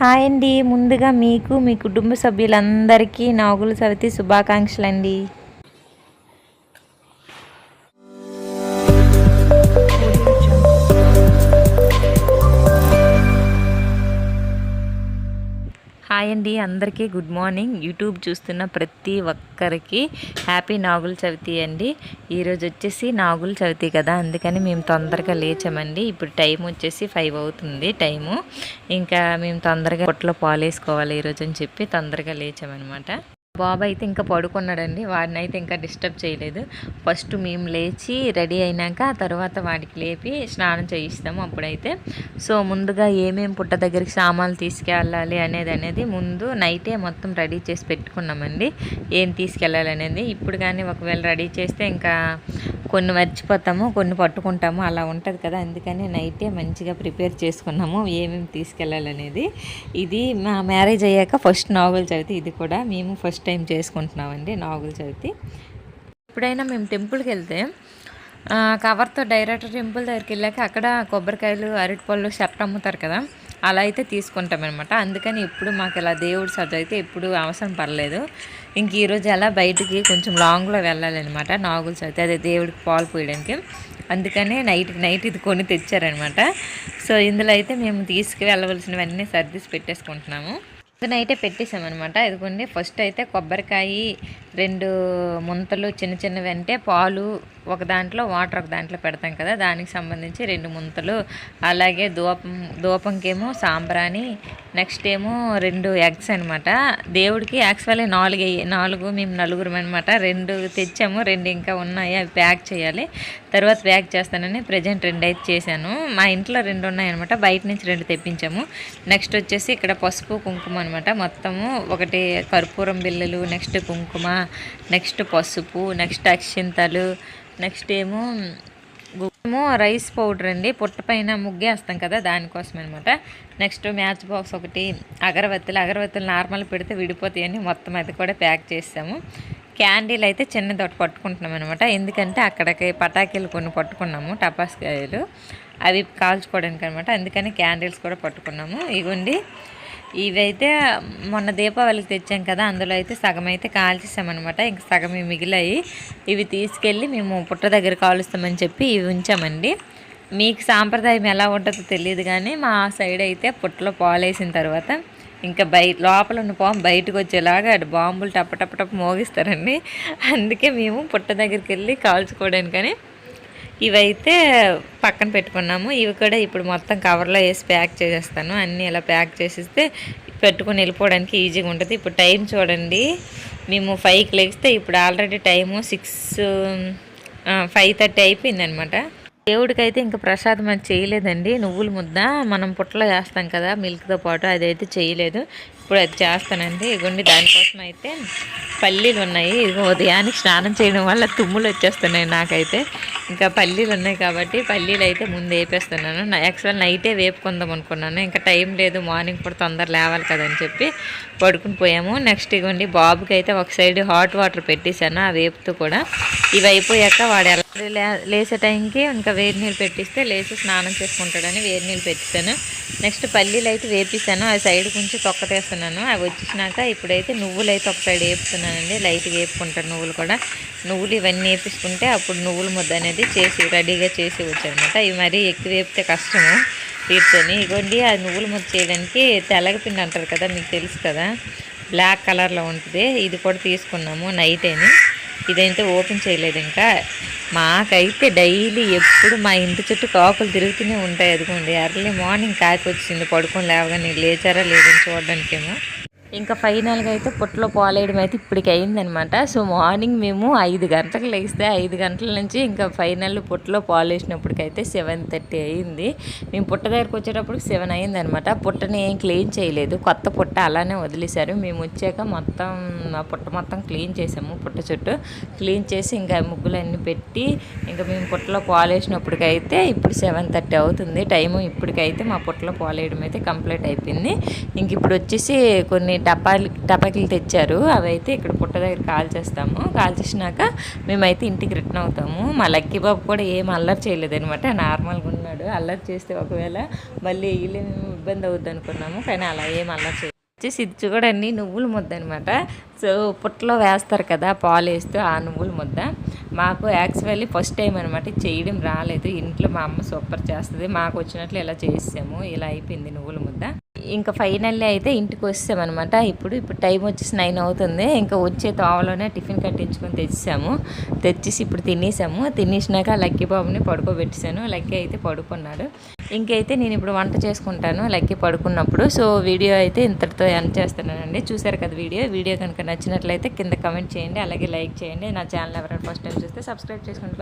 Hi అండి. ముందుగా మీకు మీ కుటుంబ సభ్యులందరికీ నాగుల సవితి శుభాకాంక్షలు అండి హాయ్ అండి అందరికీ గుడ్ మార్నింగ్. యూట్యూబ్ చూస్తున్న ప్రతి ఒక్కరికి హ్యాపీ నాగుల చవితి అండి. ఈరోజు వచ్చేసి నాగుల చవితి కదా అందుకని మేము తొందరగా లేచామండి. ఇప్పుడు టైం వచ్చేసి ఫైవ్ అవుతుంది టైము. ఇంకా మేము తొందరగా పొట్టలో పాలు వేసుకోవాలి ఈరోజు అని చెప్పి తొందరగా లేచామన్నమాట. బాబు అయితే ఇంకా పడుకున్నాడండి. వాడిని అయితే ఇంకా డిస్టర్బ్ చేయలేదు. ఫస్ట్ మేము లేచి రెడీ అయినాక తర్వాత వాడికి లేపి స్నానం చేయిస్తాము అప్పుడైతే. సో ముందుగా ఏమేమి పుట్ట దగ్గరికి సామాన్లు తీసుకెళ్ళాలి అనేది అనేది ముందు నైటే మొత్తం రెడీ చేసి పెట్టుకున్నామండి. ఏం తీసుకెళ్ళాలి అనేది ఇప్పుడు కానీ ఒకవేళ రెడీ చేస్తే ఇంకా కొన్ని మర్చిపోతాము కొన్ని పట్టుకుంటాము అలా ఉంటుంది కదా. అందుకని నైటే మంచిగా ప్రిపేర్ చేసుకున్నాము ఏమేమి తీసుకెళ్ళాలనేది. ఇది మా మ్యారేజ్ అయ్యాక ఫస్ట్ నావెల్ చదివితే ఇది కూడా మేము ఫస్ట్ టైం చేసుకుంటున్నామండి నాగుల చవితి. ఎప్పుడైనా మేము టెంపుల్కి వెళ్తే కవర్తో డైరెక్ట్ టెంపుల్ దగ్గరికి వెళ్ళాక అక్కడ కొబ్బరికాయలు అరటిపళ్ళు షర్ట్ అమ్ముతారు కదా. అలా అయితే తీసుకుంటామన్నమాట. అందుకని ఎప్పుడు మాకు ఇలా దేవుడు సజ్జ అయితే ఎప్పుడు అవసరం పర్లేదు ఇంక ఈరోజు అలా బయటికి కొంచెం లాంగ్లో వెళ్ళాలన్నమాట. నాగుల చవితి అదే దేవుడికి పాలు పోయడానికి. అందుకనే నైట్ నైట్ ఇది కొని తెచ్చారనమాట సో ఇందులో అయితే మేము తీసుకువెళ్ళవలసినవన్నీ సర్దిసి పెట్టేసుకుంటున్నాము. నైటే పెట్టేసామన్నమాట ఇదిగోండి ఫస్ట్ అయితే కొబ్బరికాయ రెండు ముంతలు చిన్న చిన్నవి అంటే పాలు ఒక దాంట్లో వాటర్ ఒక దాంట్లో పెడతాం కదా. దానికి సంబంధించి రెండు ముంతలు. అలాగే దూపం దూపంకేమో సాంబ్రాణి నెక్స్ట్ ఏమో రెండు ఎగ్స్ అనమాట దేవుడికి యాక్చువల్లీ నాలుగు నాలుగు మేము నలుగురు అనమాట రెండు తెచ్చాము రెండు ఇంకా ఉన్నాయి అవి ప్యాక్ చేయాలి. తర్వాత ప్యాక్ చేస్తానని ప్రజెంట్ రెండు అయితే చేశాను. మా ఇంట్లో రెండు ఉన్నాయన్నమాట బయట నుంచి రెండు తెప్పించాము. నెక్స్ట్ వచ్చేసి ఇక్కడ పసుపు కుంకుమ అనమాట మొత్తము ఒకటి కర్పూరం బిల్లలు నెక్స్ట్ కుంకుమ నెక్స్ట్ పసుపు నెక్స్ట్ అక్షింతలు నెక్స్ట్ ఏమో ఏమో రైస్ పౌడర్ అండి. పుట్ట పైన ముగ్గేస్తాం కదా దానికోసం అనమాట నెక్స్ట్ మ్యాచ్ బాక్స్ ఒకటి అగరబత్తులు. అగరబత్తులు నార్మల్ పెడితే విడిపోతాయని మొత్తం అది కూడా ప్యాక్ చేసాము. క్యాండిల్ అయితే చిన్నది ఒకటి పట్టుకుంటున్నాం అనమాట ఎందుకంటే అక్కడికి పటాకీలు కొన్ని పట్టుకున్నాము టపాస్కాయలు అవి కాల్చుకోవడానికి అనమాట అందుకని క్యాండిల్స్ కూడా పట్టుకున్నాము. ఇగోండి ఇవైతే మొన్న దీపావళికి తెచ్చాం కదా అందులో అయితే సగం అయితే కాల్చేసామన్నమాట. ఇంక సగం మిగిలాయి. ఇవి తీసుకెళ్ళి మేము పుట్ట దగ్గర కాలుస్తామని చెప్పి ఇవి ఉంచామండి. మీకు సాంప్రదాయం ఎలా ఉంటుందో తెలియదు కానీ మా సైడ్ అయితే పుట్టలో పాలేసిన తర్వాత ఇంకా బయట లోపల ఉన్న పాము బయటకు వచ్చేలాగా బాంబులు టప్ప టప్ప టప్ప మోగిస్తారండి. అందుకే మేము పుట్ట దగ్గరికి వెళ్ళి కాల్చుకోవడానికని ఇవైతే పక్కన పెట్టుకున్నాము. ఇవి కూడా ఇప్పుడు మొత్తం కవర్లో వేసి ప్యాక్ చేసేస్తాను. అన్నీ ఇలా ప్యాక్ చేసిస్తే పెట్టుకుని వెళ్ళిపోవడానికి ఈజీగా ఉంటుంది. ఇప్పుడు టైం చూడండి. మేము ఫైవ్కి లెగిస్తే ఇప్పుడు already time six five thirty అయిపోయిందనమాట దేవుడికైతే ఇంకా ప్రసాదం అది చేయలేదండి. నువ్వుల ముద్ద మనం పుట్టలో చేస్తాం కదా మిల్క్తో పాటు అదైతే చేయలేదు. ఇప్పుడు అది చేస్తానండి. ఇగోండి దానికోసం అయితే పల్లీలు ఉన్నాయి ఇదిగో ఉదయానికి స్నానం చేయడం వల్ల తుమ్ములు వచ్చేస్తున్నాయి నాకైతే. ఇంకా పల్లీలు ఉన్నాయి కాబట్టి పల్లీలు అయితే ముందు వేపేస్తున్నాను. యాక్చువల్ నైటే వేపుకుందాం అనుకున్నాను. ఇంకా టైం లేదు మార్నింగ్ కూడా తొందర లేవాలి కదని చెప్పి పడుకుని పోయాము. నెక్స్ట్ ఇగోండి బాబుకి అయితే ఒక సైడ్ హాట్ వాటర్ పెట్టేశాను ఆ వేపుతూ కూడా. ఇవి అయిపోయాక వాడు ఎలా లేసే టైంకి ఇంకా వేడి నీళ్ళు పెట్టిస్తే లేచి స్నానం చేసుకుంటాడని వేడి నీళ్ళు పెట్టాను నెక్స్ట్ పల్లీలు అయితే వేపిస్తాను ఆ సైడ్ కొంచెం తొక్క తీస్తున్నాను అవి వచ్చినాక ఇప్పుడైతే నువ్వులు అయితే ఒక సైడ్ వేపుతున్నానండి. లైట్గా వేపుకుంటాను నువ్వులు కూడా. నువ్వులు ఇవన్నీ వేపించుకుంటే అప్పుడు నువ్వుల ముద్ద అనేది చేసి రెడీగా చేసి వచ్చానమాట ఇవి మరీ ఎక్కువ వేపితే కష్టము వీటితోని. ఇగోండి ఆ నువ్వుల ముద్ద చేయడానికి తెల్లగపిండి అంటారు కదా మీకు తెలుసు కదా. బ్లాక్ కలర్లో ఉంటుంది. ఇది కూడా తీసుకున్నాము నైట్ అని. ఇదైతే ఓపెన్ చేయలేదు ఇంకా. మాకైతే డైలీ ఎప్పుడు మా ఇంటి చుట్టూ కాకులు తిరుగుతూనే ఉంటాయి అదిగోండి. ఎర్లీ మార్నింగ్ కాకి వచ్చింది పడుకొని లేవగానే లేచారా లేదని చూడడానికేమో. ఇంకా ఫైనల్గా అయితే పుట్టలో పాలేయడం అయితే ఇప్పటికి అయిందనమాట సో మార్నింగ్ మేము ఐదు గంటలకు లేస్తే ఐదు గంటల నుంచి ఇంకా ఫైనల్ పుట్టలో పాలేసినప్పటికైతే సెవెన్ థర్టీ అయింది. మేము పుట్ట దగ్గరకు వచ్చేటప్పుడు సెవెన్ అయిందనమాట పుట్టని ఏం క్లీన్ చేయలేదు. కొత్త పుట్ట అలానే వదిలేశారు. మేము వచ్చాక మొత్తం మా పుట్ట మొత్తం క్లీన్ చేసాము. పుట్ట చుట్టూ క్లీన్ చేసి ఇంకా ముగ్గులన్నీ పెట్టి ఇంకా మేము పుట్టలో పాలు వేసినప్పటికైతే ఇప్పుడు సెవెన్ థర్టీ అవుతుంది. టైము ఇప్పటికైతే మా పుట్టలో పాలేయడం అయితే కంప్లీట్ అయిపోయింది. ఇంక ఇప్పుడు వచ్చేసి కొన్ని టపాలు టపాకీలు తెచ్చారు. అవి అయితే ఇక్కడ పుట్ట దగ్గర కాల్ చేస్తాము. కాల్ చేసినాక మేమైతే ఇంటికి రిటర్న్ అవుతాము. మా లక్కీ బాబు కూడా ఏం అల్లరి చేయలేదు అనమాట నార్మల్గా ఉన్నాడు. అల్లరి చేస్తే ఒకవేళ మళ్ళీ వీళ్ళు ఇబ్బంది అవుద్ది అనుకున్నాము. కానీ అలా ఏం అల్లరి చేయ వచ్చేసి ఇది చూడండి నువ్వుల ముద్ద అనమాట సో పుట్టలో వేస్తారు కదా పాలు వేస్తూ ఆ నువ్వుల ముద్ద. మాకు యాక్చువల్లీ ఫస్ట్ టైం అనమాట చేయడం రాలేదు. ఇంట్లో మా అమ్మ సూపర్ చేస్తుంది. మాకు వచ్చినట్లు ఇలా చేసాము. ఇలా అయిపోయింది నువ్వుల ముద్ద. ఇంకా ఫైనల్లీ అయితే ఇంటికి వస్తామన్నమాట ఇప్పుడు ఇప్పుడు టైం వచ్చేసి నైన్ అవుతుంది. ఇంకా వచ్చే తోవలోనే టిఫిన్ కట్టించుకొని తెచ్చాము తెచ్చేసి ఇప్పుడు తినేసాము. తినేసినాక లక్కీ బాబుని పడుకోబెట్టేశాను. లక్కీ అయితే పడుకున్నాడు. ఇంకైతే నేను ఇప్పుడు వంట చేసుకుంటాను. లక్కీ పడుకున్నప్పుడు. సో వీడియో అయితే ఇంతటితో ఎండ్ చేస్తున్నానండి. చూసారు కదా వీడియో? వీడియో కనుక నచ్చినట్లయితే కింద కమెంట్ చేయండి. అలాగే లైక్ చేయండి. నా ఛానల్ ఎవరైనా ఫస్ట్ టైం చూస్తే సబ్స్క్రైబ్ చేసుకోండి